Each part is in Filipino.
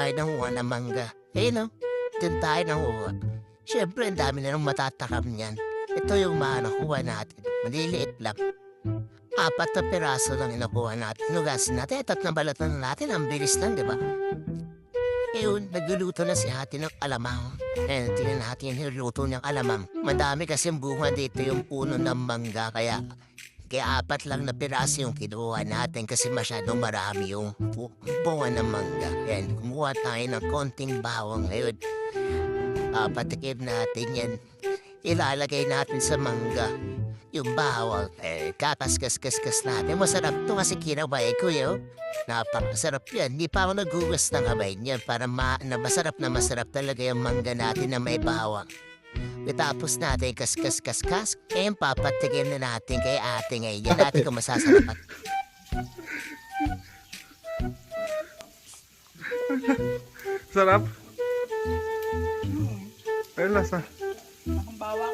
tayo nanguha ng mangga. Eh no, dun tayo nanguha. Siyempre, ang dami na nang matatakam niyan. Ito yung mga nakuha natin. Maliliit lang. Apat na piraso lang inakuha natin. Nugasin natin. At na balatan na natin. Ang bilis lang, di ba? Ayun, nagluluto na si ate ng alamang. Eh, tingnan natin yung niluto niyang alamang. Madami kasi bunga dito yung puno ng mangga. Kaya, kaya apat lang na piraso yung kinuha natin kasi masyadong marami yung bu- bunga ng mangga. Yan, kumuha tayo ng konting bawang ngayon. Papatikim natin yan. Ilalagay natin sa mangga. Yung bawang, eh, kakaskas-kaskas natin. Masarap to kasi kinabay ko yun. Napakasarap yan. Hindi pa ako nagugas ng kamay niyan para ma na masarap na masarap talaga yung mangga natin na may bawang. Tapos natin kaskas-kaskas, eh papatikim na natin kay ate ngayon. Yan natin kung masasarapan. Sarap. Ay, lasa. Ang bawang.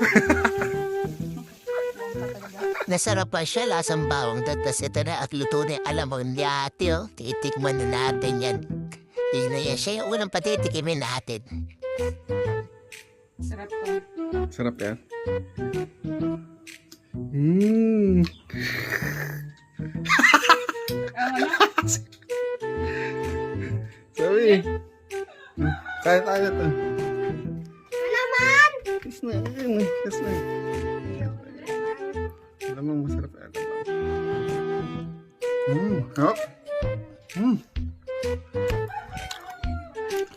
Nasarap pa siya lasang bawang datas ito na at luto na alam mo ni ate oh. Titikman na natin yan. Tingnan yan siya yung unang patitikimin natin. Sarap to. Sarap yan. Mmm. Ano? Sabi. Kaya tayo to. Alaman! Kiss na yun. Kiss na. Alamang masarap yan. Mmm. Sarap. Mmm.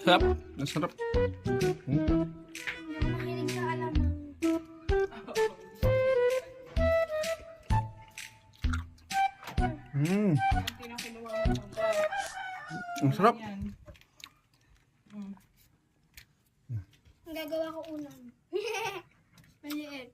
Sarap. Masarap. Mm. Mmm. Ang sarap. Ang gagawa ko ulam. Maliit.